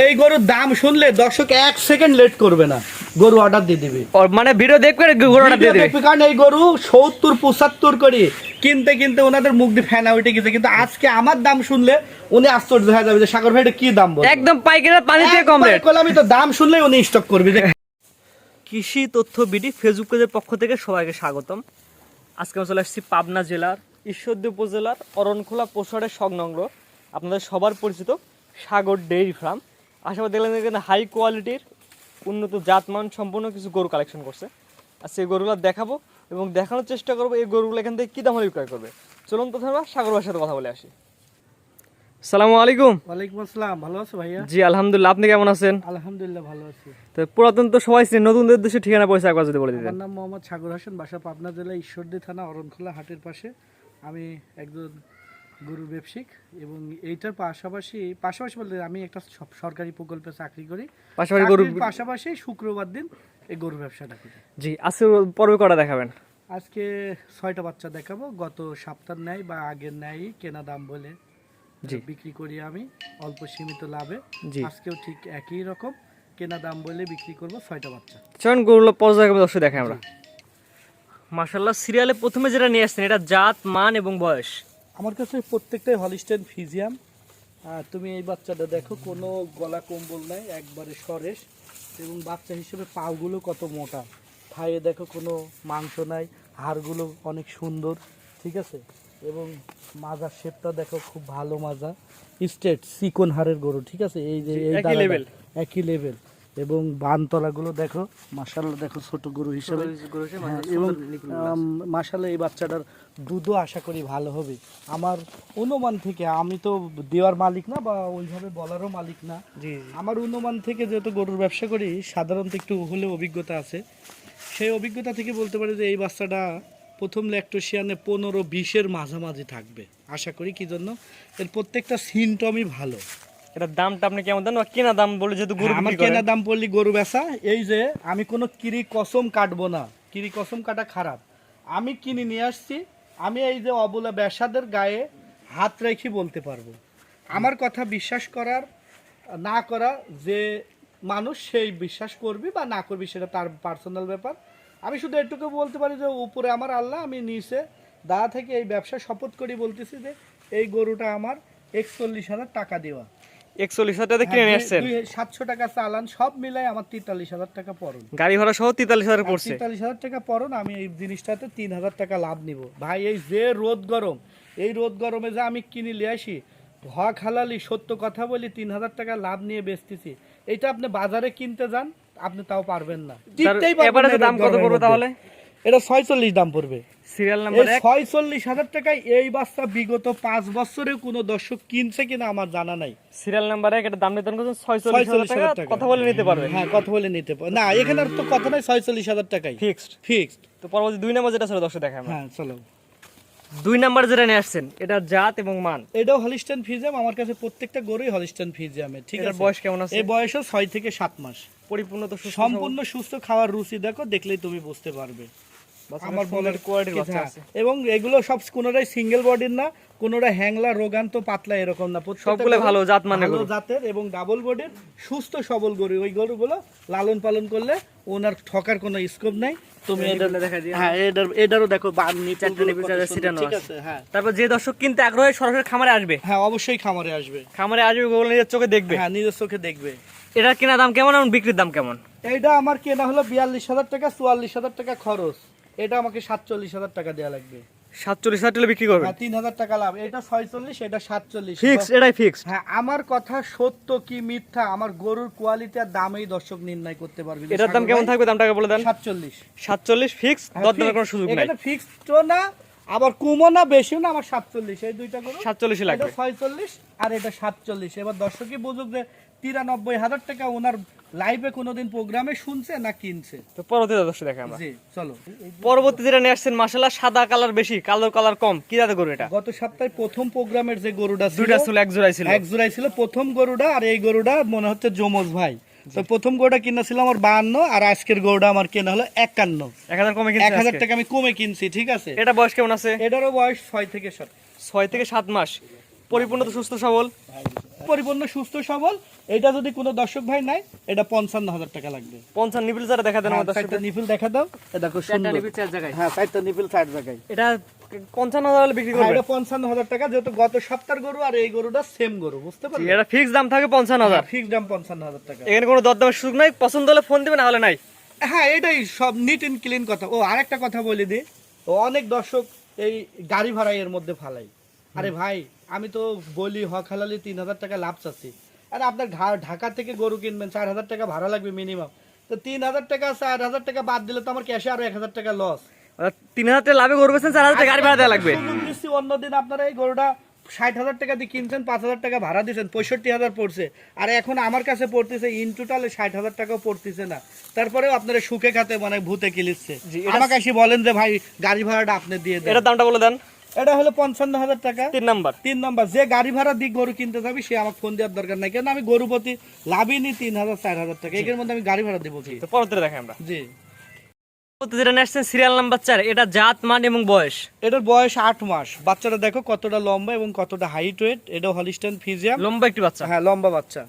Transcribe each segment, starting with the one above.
এই গরুর দাম শুনলে দর্শক এক সেকেন্ড লেট করবে না। গরু অর্ডার দিয়ে দিবে। মানে ভিডিও দেখবে গরুটা দিয়ে ভিডিও দেবে? কারণ এই গরু সত্তর পঁচাত্তর করে। কিনতে কিনতে ওনাদের মুখ দিয়ে ফেনা উঠে গেছে। কিন্তু আজকে আমার দাম শুনলে উনি আশ্চর্য হয়ে যাবে যে সাগর ভাই এটা কি দাম বল একদম পাইকারি পানি দিয়ে কম রেট। আমি তো দাম শুনলে উনি স্টক করবে। যে কৃষি তথ্য বিডি ফেসবুক পেজের পক্ষ থেকে সবাইকে স্বাগতম। আজকে আমি চলে আসছি পাবনা জেলার ঈশ্বরদী উপজেলার অরণখোলা পোশারের সংলগ্ন আপনাদের সবার পরিচিত সাগর ডেইরি ফার্ম। আশাবাদ দেখলেন এখানে হাই কোয়ালিটির উন্নত জাতমান সম্পন্ন কিছু গরু কালেকশন করছে। আর সেই গরুগুলো দেখাবো এবং দেখানোর চেষ্টা করব এই গরুগুলো এখান থেকে কী দাম হলে বিক্রয় করবে। চলুন প্রথমে আমরা সাগর ভাইয়ের সাথে কথা বলে আসি। সালামু আলাইকুম। ওয়ালাইকুম আসসালাম ভালো আছো ভাইয়া? জি আলহামদুলিল্লাহ। আপনি কেমন আছেন? আলহামদুলিল্লাহ ভালো আছি। তো পুরাতন তো সবাই চিনে নতুনদের দেশে ঠিকানা পয়সা একবার যদি বলে দিতেন। আমার নাম মোহাম্মদ সাগর হোসেন বাসা পাবনা জেলা ঈশ্বরদী থানা অরণখোলা হাটের পাশে। আমি একজন গরুর ব্যবসায়িক এবং এইটার পাশাপাশি পাশাপাশি বলতে আমি একটা সরকারি প্রকল্পে চাকরি করি। পাশাপাশি গরু পাশাপাশি শুক্রবার দিন এই গরু ব্যবসাটা করি। জি আজকে পর্বে কটা দেখাবেন? আজকে ছয়টা বাচ্চা দেখাবো। গত সপ্তাহ ন্যায় বা আগের ন্যায় কেনা দাম বলে জি। বিক্রি করি আমি অল্প সীমিত লাভে। আজকেও ঠিক একই রকম। কেনা দাম বলে বিক্রি করব ছয়টা বাচ্চা। চলুন গরুগুলো পর্যায়ক্রমে দর্শক দেখে আমরা। মার্শাল্লাহ সিরিয়ালে প্রথমে যেটা নিয়ে আসছেন এটা জাত মান এবং বয়স। আমার কাছে প্রত্যেকটাই হলিস্টেন ফিজিয়াম। আর তুমি এই বাচ্চাটা দেখো কোনো গলা কম্বল নাই একবারে সরেস এবং বাচ্চা হিসেবে পাগুলো কত মোটা। থায়ে দেখো কোনো মাংস নাই হাড়গুলো অনেক সুন্দর ঠিক আছে? এবং মাজার শেপটা দেখো খুব ভালো মাজা স্টেট চিকন হাড়ের গরু ঠিক আছে? এই যে একই লেভেল এবং বানতলাগুলো দেখো মাসাল্লাহ দেখো ছোট গরু হিসেবে। হ্যাঁ, এবং মাসালে এই বাচ্চাটার দুধও আশা করি ভালো হবে। আমার অনুমান থেকে আমি তো দেওয়ার মালিক না বা ওইভাবে বলারও মালিক না। আমার অনুমান থেকে যেহেতু গরুর ব্যবসা করি সাধারণত একটু হলেও অভিজ্ঞতা আছে। সেই অভিজ্ঞতা থেকে বলতে পারি যে এই বাচ্চাটা প্রথম ল্যাকটোসিয়ানে পনেরো বিশের মাঝামাঝি থাকবে। আশা করি কি জন্য? এর প্রত্যেকটা সিনটমই ভালো। এটার দামটা আপনি কেমন দেন? কেনা দাম বলে যেহেতু গরু হ্যাঁ, আমার কেনা দাম পড়লি গরু বেচা। এই যে আমি কোনো কিরি কসম কাটবো না। কিরি কসম কাটা খারাপ। আমি কিনে নিয়ে আসছি। আমি এই যে অবলা বেসাদের গায়ে হাত রেখে বলতে পারব। আমার কথা বিশ্বাস করার না করা যে মানুষ সেই বিশ্বাস করবি বা না করবি সেটা তার পার্সোনাল ব্যাপার। আমি শুধু এটুকু বলতে পারি যে উপরে আমার আল্লাহ আমি নিচে দাদা থেকে এই ব্যবসা শপথ করি বলতেছি যে এই গরুটা আমার একচল্লিশ হাজার টাকা দেওয়া। একচল্লিশ হাজার টাকা কিনে নিয়ে আসছেন। সাতশো টাকা চালান সব মিলাই আমার তেতাল্লিশ হাজার টাকা পড়ুন। গাড়ি ভাড়া সহ তেতাল্লিশ হাজার পড়ছে। তেতাল্লিশ হাজার টাকা পড়ুন আমি এই জিনিসটাতে তিন হাজার টাকা লাভ নিব। ভাই এই যে রোদ গরম এই রোদ গরমে যে আমি কিনে নিয়ে আসি হক হালালি সত্য কথা বলি তিন হাজার টাকা লাভ নিয়ে বেচতেছি। এটা আপনি বাজারে কিনতে যান আপনি তাও পারবেন না। এবারে দাম কত পড়বে তাহলে? এটা ছয়চল্লিশ দাম পড়বে। সিরিয়াল নাম্বার ছয়চল্লিশ হাজার টাকায় এই বাচ্চা বিগত পাঁচ বছরে কোনো দর্শক কিনছে কিনা আমার জানা নাই। সিরিয়াল নাম্বার এক এটা দাম নির্ধারণ করছেন ছয়চল্লিশ হাজার টাকা। টাকা। কথা বলে নিতে পারবে। হ্যাঁ কথা বলে নিতে পারো না এখানে আর তো কথা নাই ছয়চল্লিশ হাজার টাকাই ফিক্সড ফিক্সড তো পরবর্তী দুই নাম্বার যেটা ছিল দর্শক দেখে হ্যাঁ চলো। দুই নাম্বার যেটা নিয়ে আসছেন এটা জাত এবং মান। এটাও হলিস্টান ফিজিয়াম আমার কাছে প্রত্যেকটা গরুই হলিস্টান ফিজিয়ামের ঠিক আছে? বয়স কেমন আছে? এই বয়সও ছয় থেকে সাত মাস। পরিপূর্ণ তো সম্পূর্ণ সুস্থ খাওয়ার রুচি দেখো দেখলেই তুমি বুঝতে পারবে। আমার বলার কোয়ালিটির বাচ্চা আছে। এবং এগুলো সব কোনোটাই সিঙ্গেল বডির না কোনোটা হ্যাংলা রোগান্ত পাতলা এরকম না। সবগুলো ভালো জাত মানের ভালো জাতের এবং ডাবল বডির সুস্থ সবল গরু। ওই গরুগুলো লালন পালন করলে ওনার ঠকার কোনো স্কোপ নাই। তুমি দেখা দিয়ে। হ্যাঁ এটার এটারও দেখো ছিটানো আছে। হ্যাঁ। তারপর যে দর্শক কিনতে আগ্রহী সরাসরি খামারে আসবে। হ্যাঁ অবশ্যই খামারে আসবে। খামারে আসবে নিজের চোখে দেখবে। হ্যাঁ নিজের চোখে দেখবে। এটার কেনা দাম কেমন এবং বিক্রির দাম কেমন? এইটা আমার কেনা হলো বিয়াল্লিশ হাজার টাকা চুয়াল্লিশ হাজার টাকা খরচ। এটা আমাকে সাতচল্লিশ হাজার টাকা দেওয়া লাগবে। সাতচল্লিশ হাজার টাকা বিক্রি করবে তিন হাজার টাকা লাভ। এটা ছয়চল্লিশ এটা সাতচল্লিশ। ফিক্স এটাই ফিক্স হ্যাঁ আমার কথা সত্য কি মিথ্যা আমার গরুর কোয়ালিটি আর দামেই দর্শক নির্ণয় করতে পারবে। এটার দাম কেমন থাকবে দামটাকে বলে দেন? সাতচল্লিশ। সাতচল্লিশ ফিক্স দরদামের কোনো সুযোগ নাই। ফিক্সড না আবার না বেশিও না আমার সাতচল্লিশ। এই দুইটা গরু সাতচল্লিশই লাগবে। ছয়চল্লিশ আর এটা সাতচল্লিশ। এবার দর্শকই বুঝুক যে তিরানব্বই হাজার টাকা ওনার লাইভে কোনোদিন প্রোগ্রামে শুনছে না কিনছে? তো পরবর্তী দর্শক দেখে আমরা। জি চলো। পরবর্তী যেটা নিয়ে আসছেন মাসালা সাদা কালার বেশি কালো কালার কম। কি যাতে করবে এটা? গত সপ্তাহে প্রথম প্রোগ্রামের যে গরুটা ছিল দুইটা ছিল এক জোড়াই ছিল। এক জোড়াই ছিল। প্রথম গরুটা আর এই গরুটা মনে হচ্ছে যমজ ভাই। তো প্রথম গরুটা কিনা ছিল আমার বাহান্ন আর আজকের গরুটা আমার কেনা হলো একান্ন। এক হাজার কমে এক কিনছে হাজার টাকা আমি কমে কিনছি ঠিক আছে? এটা বয়স কেমন আছে? এটারও বয়স ছয় থেকে সাত। ছয় থেকে সাত মাস। পরিপূর্ণ সুস্থ সবল? পরিপূর্ণ সুস্থ সবল। এটা যদি কোনো দর্শক ভাই নাই এটা পঞ্চান্ন হাজার টাকা লাগবে। পঞ্চান্ন নিপিল যারা দেখা দেন হ্যাঁ, চারটা নিপিল দেখা দাও। এ দেখো সুন্দর নিপিল চার জায়গায়। হ্যাঁ চারটা নিপিল চার জায়গায়। এটা পঞ্চান্ন হাজার বিক্রি হ্যাঁ, করবে। এটা পঞ্চান্ন হাজার টাকা যেহেতু গত সপ্তাহের গরু আর এই গরুটা সেম গরু বুঝতে পারলে? এটা ফিক্স দাম থাকে পঞ্চান্ন হাজার। ফিক্স দাম পঞ্চান্ন হাজার টাকা। এখানে কোনো দরদামের সুযোগ নাই পছন্দ হলে ফোন দিবে না হলে নাই। হ্যাঁ এটাই সব নিট এন্ড ক্লিন কথা। ও আরেকটা কথা বলে দিই। ও অনেক দর্শক এই গাড়ি ভাড়া এর মধ্যে ফালাই আরে ভাই আমি তো বলি হক হালালি তিন হাজার টাকা লাভ চাচ্ছি। আর আপনার ঢাকা থেকে গরু কিনবেন চার হাজার টাকা ভাড়া লাগবে মিনিমাম তো তিন হাজার টাকা চার হাজার টাকা বাদ দিলে তো আমার ক্যাশে আরও এক হাজার টাকা লস তিন হাজার টাকা লাভে করবেন চার হাজার টাকা গাড়ি ভাড়া দেওয়া লাগবে। দিচ্ছি অন্যদিন আপনারা এই গরুটা ষাট হাজার টাকা দিয়ে কিনছেন পাঁচ হাজার টাকা ভাড়া দিয়েছেন পঁয়ষট্টি হাজার পড়ছে। আর এখন আমার কাছে পড়তেছে ইন টোটালে ষাট হাজার টাকাও পড়তেছে না। তারপরেও আপনারা সুখে খাতে মানে ভূতে কিলিচ্ছে। আমাকে এসে বলেন যে ভাই গাড়ি ভাড়াটা আপনি দিয়ে দেন। এটার দামটা বলে দেন। এটা হলো পঞ্চান্ন হাজার টাকা। তিন নাম্বার। তিন নম্বর যে গাড়ি ভাড়া দিয়ে গরু কিনতে যাবি সে আমাকে ফোন দেওয়ার দরকার নাই। কেন আমি গরু প্রতি লাভই নি তিন হাজার চার হাজার টাকা। এর মধ্যে আমি গাড়ি ভাড়া দেবো পরবর্তীতে দেখেন আমরা। জি। যেটা সিরিয়াল নাম্বার চার। এটা জাত মান এবং বয়স। এটার বয়স আট মাস। বাচ্চাটা দেখো কতটা লম্বা এবং কতটা হাইট ওয়েট এটা হলিস্টান ফিজিয়াম লম্বা একটি বাচ্চা। হ্যাঁ লম্বা বাচ্চা।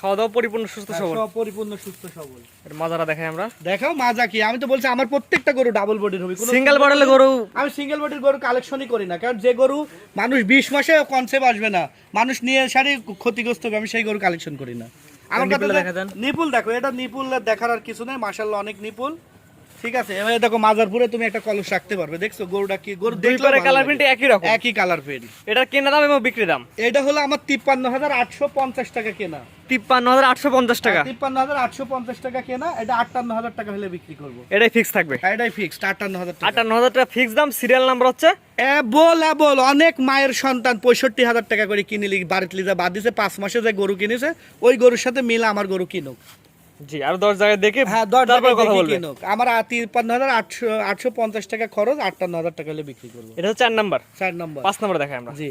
খাওয়া দাওয়া পরিপূর্ণ সুস্থ হ্যাঁ, সবল। পরিপূর্ণ সুস্থ সবল। এর মাজারা দেখাই আমরা। দেখাও মাজা কি? আমি তো বলছি আমার প্রত্যেকটা গরু ডাবল বডির হবে। সিঙ্গেল মডেলে গরু আমি সিঙ্গেল বডির গরু কালেকশনই করি না কারণ যে গরু মানুষ বিশ মাসে কনসেপ্ট আসবে না। মানুষ নিয়ে সারি ক্ষতিগ্রস্ত হবে আমি সেই গরু কালেকশন করি না। আমার কথা। নিপুল দেখো এটা নিপুল দেখার আর কিছু নেই মাশাল্লাহ অনেক নিপুল। ঠিক আছে এবারে দেখো মাজারপুরে তুমি একটা কলস রাখতে পারবে দেখছ? গরুটা কি গরু কালার প্রিন্ট একই রকম। একই কালার পেন এটার কেনা দাম এবং বিক্রি দাম? এটা হলো আমার তিপ্পান্ন হাজার আটশো পঞ্চাশ টাকা কেনা। তিপ্পান্ন হাজার আটশো পঞ্চাশ টাকা? তিপ্পান্ন হাজার আটশো পঞ্চাশ টাকা কেনা এটা আটান্ন হাজার টাকা হলে বিক্রি করব। এটাই ফিক্স থাকবে? এটাই ফিক্সড আটান্ন হাজার টাকা। আটান্ন হাজার টাকা ফিক্স দাম সিরিয়াল নাম্বার হচ্ছে? এবল এবল অনেক মায়ের সন্তান পঁয়ষট্টি হাজার টাকা করে কিনিলি বাড়িতে লিজা বাদ দিছে পাঁচ মাসে যে গরু কিনেছে ওই গরুর সাথে মিলে আমার গরু কিনুক। জি আর দশ জায়গায় দেখে হ্যাঁ দশ তারপর কথা বলবে। আমার তিপ্পান্ন হাজার আটশো আটশো পঞ্চাশ টাকা খরচ আটান্ন হাজার টাকা হলে বিক্রি করব। এটা হচ্ছে চার নাম্বার। চার নম্বর। পাঁচ নাম্বার দেখাই আমরা। জি।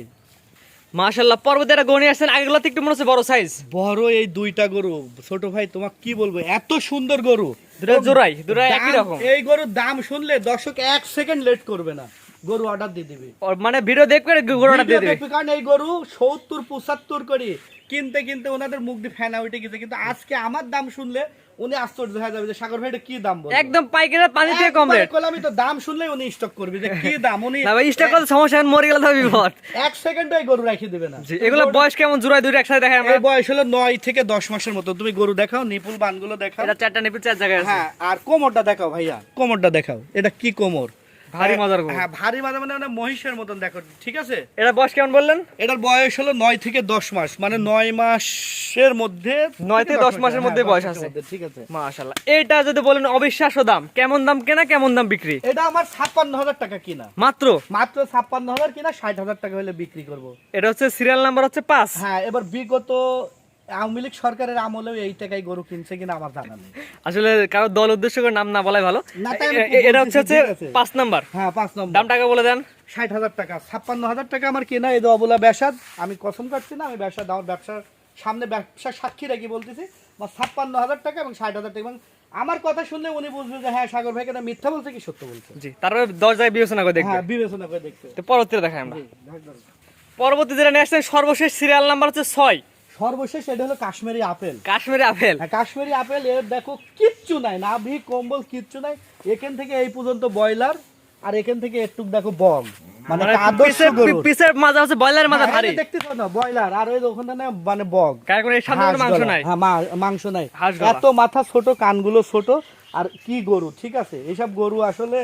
মাশাল্লাহ পর্বতে একটা গণি আসছেন আগেগুলো একটু মনে হচ্ছে বড় সাইজ বড় এই দুইটা গরু। ছোট ভাই তোমাকে কি বলব? এত সুন্দর গরু। দুটা জোড়াই একই রকম। এই গরুর দাম শুনলে দর্শক এক সেকেন্ড লেট করবে না। গরু অর্ডার দিয়ে দিবে। মানে ভিডিও দেখবে দিয়ে ভিডিও কারণ এই গরু সত্তর পঁচাত্তর করে। কিনতে কিনতে ওনাদের মুখ দিয়ে ফেনা উঠে গেছে। কিন্তু আজকে আমার দাম শুনলে উনি আশ্চর্য হয়ে যাবে যে সাগর ভাই এটা কি দাম বলে একদম পাইকারি পানি থেকে কম। রেট আমি তো দাম শুনলে উনি স্টক করবে যে কি দাম? উনি না ভাই স্টক করতে সমস্যা মরে গেল তো বিপদ। এক সেকেন্ড এই গরু রেখে দেবে না। জি এগুলো বয়স কেমন? জোড়ায় দুটো একসাথে দেখাই আমরা। বয়স হলো নয় থেকে দশ মাসের মতো। তুমি গরু দেখাও নিপুল বানগুলো দেখাও। এটা চারটা নিপি চার জায়গায় আছে। হ্যাঁ আর কোমরটা দেখাও ভাইয়া। কোমরটা দেখাও। এটা কি কোমর? ভারী মজার গরু। হ্যাঁ ভারী মানে মানে মহিষের মতন দেখো ঠিক আছে? এটা বয়স কেমন বললেন? এটার বয়স হলো নয় থেকে দশ মাস মানে নয় মাসের মধ্যে নয় থেকে দশ মাসের মধ্যে হ্যাঁ, বয়স আছে। ঠিক আছে। মাশাল্লাহ এটা যদি বলেন অবিশ্বাস্য দাম কেমন দাম কেনা কেমন দাম বিক্রি? এটা আমার ছাপ্পান্ন হাজার টাকা কিনা। মাত্র? মাত্র ছাপ্পান্ন হাজার কিনা ষাট হাজার টাকা হলে বিক্রি করব। এটা হচ্ছে সিরিয়াল নাম্বার হচ্ছে পাঁচ। হ্যাঁ এবার বিগত আওয়ামী লীগ সরকারের আমলেও এই টাকায় গরু কিনছে কিনা আমার জানা নেই। আসলে কারও দল উদ্দেশ্য করে নাম না বলাই ভালো। এটা হচ্ছে হচ্ছে পাঁচ নাম্বার। হ্যাঁ পাঁচ নম্বর। দাম টাকা বলে দেন। ষাট হাজার টাকা ছাপ্পান্ন হাজার টাকা আমার কেনা এই অবলা ব্যবসা আমি কসম কাটছি না আমি ব্যবসা আমার ব্যবসার সামনে ব্যবসার সাক্ষী রেখে বলতেছি আমার ছাপ্পান্ন হাজার টাকা এবং ষাট হাজার টাকা। এবং আমার কথা শুনলে উনি বুঝবে যে হ্যাঁ সাগর ভাই কেন মিথ্যা বলছে কি সত্য বলছে? জি তারপরে দশ জায়গায় বিবেচনা করে দেখবে। হ্যাঁ বিবেচনা করে দেখতে তো পরবর্তীতে দেখাই আমরা। পরবর্তী যেটা নিয়ে আসছেন সর্বশেষ সিরিয়াল নাম্বার হচ্ছে ছয়। সর্বশেষ এটা হলো কাশ্মীরি আপেল। কাশ্মীরি আপেল। হ্যাঁ কাশ্মীরি আপেল এর দেখো কিচ্ছু নাই নাভি কম্বল কিচ্ছু নাই। এখান থেকে এই পর্যন্ত ব্রয়লার আর এখান থেকে একটু দেখো বগ মানে আদর্শ গরু পিসের মাজা হচ্ছে ব্রয়লারের মাজা ভারী। এই যে না ব্রয়লার আর ওই ওখানে না মানে বগ কারণ এর সামনে মাংস নাই? হ্যাঁ মাংস নাই। এত মাথা ছোট কানগুলো ছোট আর কি গরু ঠিক আছে? এইসব গরু আসলে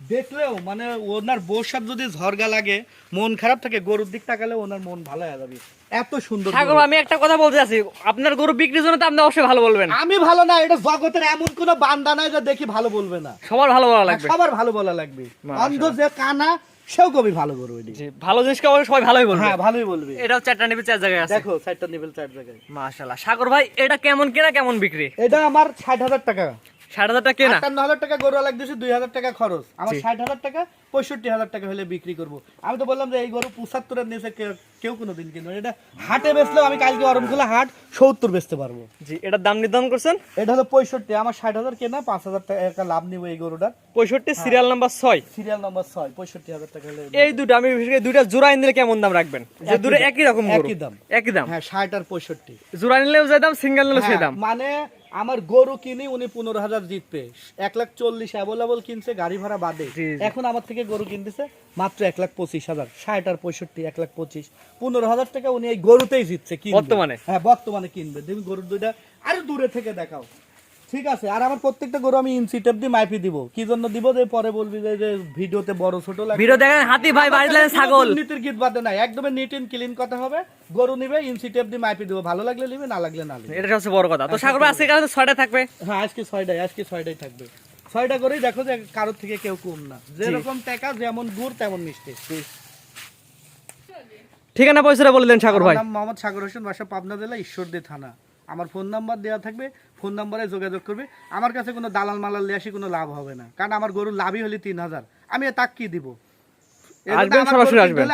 দেখলেও মানে ওনার বউর সাথে যদি ঝরগা লাগে মন খারাপ থাকে গরুর দিক তাকালে ওনার মন ভালো হয়ে যাবে। এত সুন্দর ঠাকুর আমি একটা কথা বলতে আছি আপনার গরু বিক্রির জন্য তো আপনি অবশ্যই ভালো বলবেন। আমি ভালো না এটা জগতের এমন কোন বান্দা নাই যে দেখি ভালো বলবে না। সবার ভালো বলা লাগবে। সবার ভালো বলা লাগবে। অন্ধ যে কানা সেও কবি ভালো গরু এটি। ভালো জিনিসকে অবশ্যই সবাই ভালোই বলবে। হ্যাঁ ভালোই বলবে। এটাও চারটা নিবি চার জায়গায় আছে। দেখো চারটা নিবেল চার জায়গায়। মাশাল্লাহ সাগর ভাই এটা কেমন কেনা কেমন বিক্রি? এটা আমার ষাট হাজার টাকা। ষাট হাজার টাকা কেনা। আটান্ন হাজার টাকা গরু লাগতেছে দুই হাজার টাকা খরচ। আমার ষাট হাজার টাকা পঁয়ষট্টি হাজার টাকা হলে বিক্রি করব। আমি তো বললাম যে এই গরু পঁচাত্তরের নিচে কেউ- কেউ কোনো দিন কিনবে এটা হাটে বেচলেও আমি কালকে অরমখোলা হাট সত্তর বেচতে পারব। জি এটার দাম নির্ধারণ করছেন? এটা হলো পঁয়ষট্টি আমার ষাট হাজার কেনা পাঁচ হাজার টাকা লাভ নিবো এই গরুটার। পঁয়ষট্টি সিরিয়াল নাম্বার ছয়। সিরিয়াল নম্বর ছয় পঁয়ষট্টি হাজার টাকা হলে এই দুটো আমি বিশেষ করে দুইটা জোড়া নিলে কেমন দাম রাখবেন? যে একই দুটো একই রকম একই দাম। একই দাম। হ্যাঁ ষাট আর পঁয়ষট্টি। জোড়া নিলেও যে দাম সিঙ্গেল নিলেও সেই হ্যাঁ, দাম। মানে আমার গরু কিনি উনি পনেরো হাজার জিতবে। এক লাখ চল্লিশ অ্যাভেলেবল কিনছে গাড়ি ভাড়া বাদে। এখন আমার থেকে গরু কিনতেছে মাত্র এক লাখ পঁচিশ হাজার ষাট আর পঁয়ষট্টি এক লাখ পঁচিশ। পনেরো হাজার টাকা উনি এই গরুতেই জিতছে কি বর্তমানে? হ্যাঁ বর্তমানে কিনবে। তুমি গরুর দুইটা আরও দূরে থেকে দেখাও। ঠিক আছে আর আমার প্রত্যেকটা গরু আমি ইঞ্চি টেপ দিয়ে মাইপি দিব। কি জন্য দিব? যে পরে বলবি যে যে ভিডিওতে বড় ছোট লাগে। ভিডিও দেখেন হাতি ভাই বাড়িতে লাগেন ছাগল। দুর্নীতির গীত বাদে নাই একদমই নিট এন্ড ক্লিন কথা হবে। গরু নিবে ইঞ্চি টেপ দিয়ে মাইপি দিব। ভালো লাগলে নিবে না লাগলে না নিবে। এটা সবচেয়ে বড় কথা। তো সাগর ভাই আজকে কাছে ছয়টা থাকবে। হ্যাঁ আজকে ছয়টায় আজকে ছয়টাই থাকবে। ছয়টা করেই দেখো যে কারোর থেকে কেউ কম না। যেরকম টাকা যেমন গুড় তেমন মিষ্টি। ঠিকানা পয়সাটা বলে দেন সাগর ভাই। মোহাম্মদ সাগর হোসেন বাসা পাবনা জেলা ঈশ্বরদী থানা। আমার ফোন নাম্বার দেওয়া থাকবে ফোন নাম্বারে যোগাযোগ করবে। আমার কাছে কোনো দালাল মালাল নিয়ে আসি কোনো লাভ হবে না। কারণ আমার গরুর লাভই হলে তিন হাজার। আমি তাক কি দিব?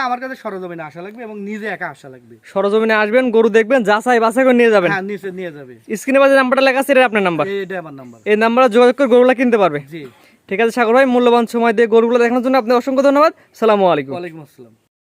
আমার কাছে সরজমিনে আসা লাগবে এবং নিজে একা আসা লাগবে। সরজমিনে আসবেন গরু দেখবেন যাচাই বাছাই করে নিয়ে যাবেন। হ্যাঁ নিচে নিয়ে যাবে। স্ক্রিনে বাজে নাম্বারটা লেখা আছে এটা আপনার নাম্বার। এইটা আমার নাম্বার। এই নাম্বারে যোগাযোগ করে গরুগুলা কিনতে পারবে। জি। ঠিক আছে সাগর ভাই মূল্যবান সময় দিয়ে গরুগুলো দেখানোর জন্য আপনাকে অসংখ্য ধন্যবাদ। সালামু আলাইকুম। ওয়ালাইকুম আসসালাম।